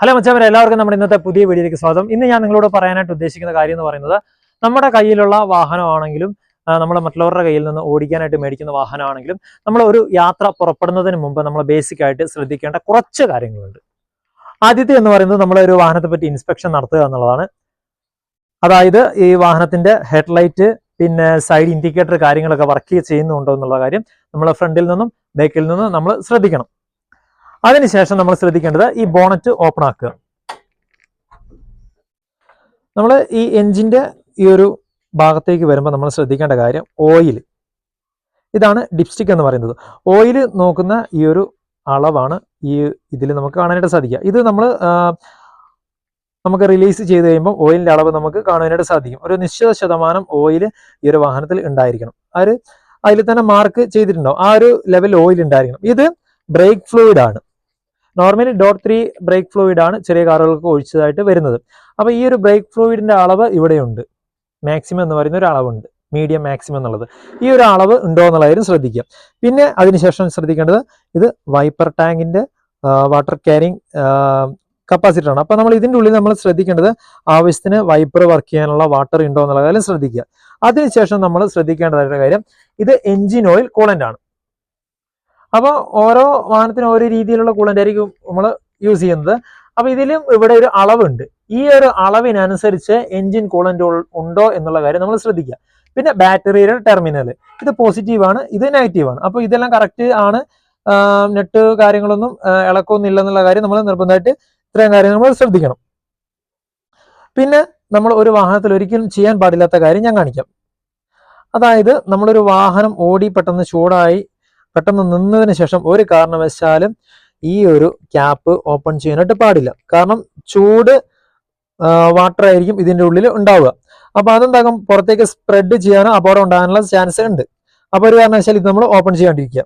Hello മച്ചാമരെ എല്ലാവർക്കും നമ്മുടെ ഇന്നത്തെ പുതിയ വീഡിയോയിലേക്ക് സ്വാഗതം. ഇന്ന് ഞാൻ നിങ്ങളോട് പറയാനായിട്ട് ഉദ്ദേശിക്കുന്ന കാര്യം എന്ന് പറയുന്നത് നമ്മുടെ കയ്യിലുള്ള വാഹനമാണെങ്കിലും നമ്മൾ മറ്റുള്ളവരുടെ കയ്യിൽ നിന്ന് ഓടിക്കാനായിട്ട് മേടിക്കുന്ന വാഹനമാണെങ്കിലും നമ്മൾ ഒരു യാത്ര പുറപ്പെടുന്നതിന് മുമ്പ് നമ്മൾ ബേസിക് ആയിട്ട് ശ്രദ്ധിക്കേണ്ട കുറച്ച് കാര്യങ്ങളുണ്ട്. ആദ്യത്തെ എന്ന് പറയുന്നത് നമ്മൾ ഒരു വാഹനത്തെ പറ്റി ഇൻസ്പെക്ഷൻ നടത്തുക എന്നുള്ളതാണ്. അതായത് ഈ വാഹനത്തിന്റെ ഹെഡ്ലൈറ്റ് പിന്നെ സൈഡ് ഇൻഡിക്കേറ്റർ കാര്യങ്ങളൊക്കെ വർക്ക് ചെയ്യുന്നുണ്ടോ എന്നുള്ള കാര്യം നമ്മൾ ഫ്രണ്ടിൽ നിന്നും ബാക്കിൽ നിന്നും നമ്മൾ ശ്രദ്ധിക്കണം. അതിനുശേഷം നമ്മൾ ശ്രദ്ധിക്കേണ്ടത് ഈ ബോണറ്റ് ഓപ്പൺ ആക്കുക. നമ്മൾ ഈ എഞ്ചിന്റെ ഈ ഒരു ഭാഗത്തേക്ക് വരുമ്പോൾ നമ്മൾ ശ്രദ്ധിക്കേണ്ട കാര്യം ഓയിൽ ഇതാണ് ഡിപ്സ്റ്റിക് എന്ന് പറയുന്നത്. ഓയിൽ നോക്കുന്ന ഈ ഒരു അളവാണ് ഈ ഇതിൽ നമുക്ക് കാണാനായിട്ട് സാധിക്കുക. ഇത് നമ്മൾ നമുക്ക് റിലീസ് ചെയ്ത് കഴിയുമ്പോൾ ഓയിലിന്റെ അളവ് നമുക്ക് കാണാനായിട്ട് സാധിക്കും. ഒരു നിശ്ചിത ശതമാനം ഓയിൽ ഈ ഒരു വാഹനത്തിൽ ഉണ്ടായിരിക്കണം. ആ അതിൽ തന്നെ മാർക്ക് ചെയ്തിട്ടുണ്ടാവും. ആ ഒരു ലെവൽ ഓയിൽ ഉണ്ടായിരിക്കണം. ഇത് ബ്രേക്ക് ഫ്ലൂയിഡ് ആണ്. Normally dot three brake fluid ആണ് ചെറിയ കാറുകൾക്ക് ഒഴിച്ചതായിട്ട് വരുന്നത്. അപ്പോൾ ഈ ഒരു ബ്രേക്ക് ഫ്ലൂയിഡിന്റെ അളവ് ഇവിടെയുണ്ട്. മാക്സിമം എന്ന് പറയുന്ന ഒരു അളവുണ്ട്. മീഡിയം മാക്സിമം എന്നുള്ളത്. ഈ ഒരു അളവ് ഉണ്ടോ എന്നുള്ളതായിരുന്നു ശ്രദ്ധിക്കുക. പിന്നെ അതിനുശേഷം ശ്രദ്ധിക്കേണ്ടത് ഇത് വൈപ്പർ ടാങ്കിന്റെ വാട്ടർ ക്യാരിങ് കപ്പാസിറ്റി ആണ്. അപ്പോൾ നമ്മൾ ഇതിന്റെ ഉള്ളിൽ നമ്മൾ ശ്രദ്ധിക്കേണ്ടത് ആവശ്യത്തിന് വൈപ്പർ വർക്ക് ചെയ്യാനുള്ള വാട്ടർ ഉണ്ടോ എന്നുള്ള കാര്യം ശ്രദ്ധിക്കുക. അതിനുശേഷം നമ്മൾ ശ്രദ്ധിക്കേണ്ടതായിട്ടുള്ള കാര്യം ഇത് എഞ്ചിൻ ഓയിൽ കൂളന്റ് ആണ്. അപ്പോൾ ഓരോ വാഹനത്തിനും ഓരോ രീതിയിലുള്ള കൂളന്റ് ആയിരിക്കും നമ്മൾ യൂസ് ചെയ്യുന്നത്. അപ്പോൾ ഇതിലും ഇവിടെ ഒരു അളവുണ്ട്. ഈ ഒരു അളവിനനുസരിച്ച് എൻജിൻ കൂളന്റ് ഉണ്ടോ എന്നുള്ള കാര്യം നമ്മൾ ശ്രദ്ധിക്കുക. പിന്നെ ബാറ്ററിയുടെ ടെർമിനൽ ഇത് പോസിറ്റീവ് ആണ് ഇത് നെഗറ്റീവ് ആണ്. അപ്പോൾ ഇതെല്ലാം കറക്റ്റ് ആണ്. നെറ്റ് കാര്യങ്ങളൊന്നും ഇളക്കൊന്നും ഇല്ലെന്നുള്ള കാര്യം നമ്മൾ നിർബന്ധമായിട്ട് ഇത്രയും കാര്യങ്ങൾ നമ്മൾ ശ്രദ്ധിക്കണം. പിന്നെ നമ്മൾ ഒരു വാഹനത്തിൽ ഒരിക്കലും ചെയ്യാൻ പാടില്ലാത്ത കാര്യം ഞാൻ കാണിക്കാം. അതായത് നമ്മളൊരു വാഹനം ഓടി പെട്ടെന്ന് ചൂടായി പെട്ടെന്ന് നിന്നതിന് ശേഷം ഒരു കാരണവശാലും ഈ ഒരു ക്യാപ്പ് ഓപ്പൺ ചെയ്യാനായിട്ട് പാടില്ല. കാരണം ചൂട് വാട്ടർ ആയിരിക്കും ഇതിന്റെ ഉള്ളിൽ ഉണ്ടാവുക. അപ്പൊ അതെന്താകും? പുറത്തേക്ക് സ്പ്രെഡ് ചെയ്യാനോ അപകടം ഉണ്ടാകാനുള്ള ചാൻസ് ഉണ്ട്. അപ്പൊ ഒരു കാരണവശാലും ഇത് നമ്മൾ ഓപ്പൺ ചെയ്യാണ്ടിരിക്കുക.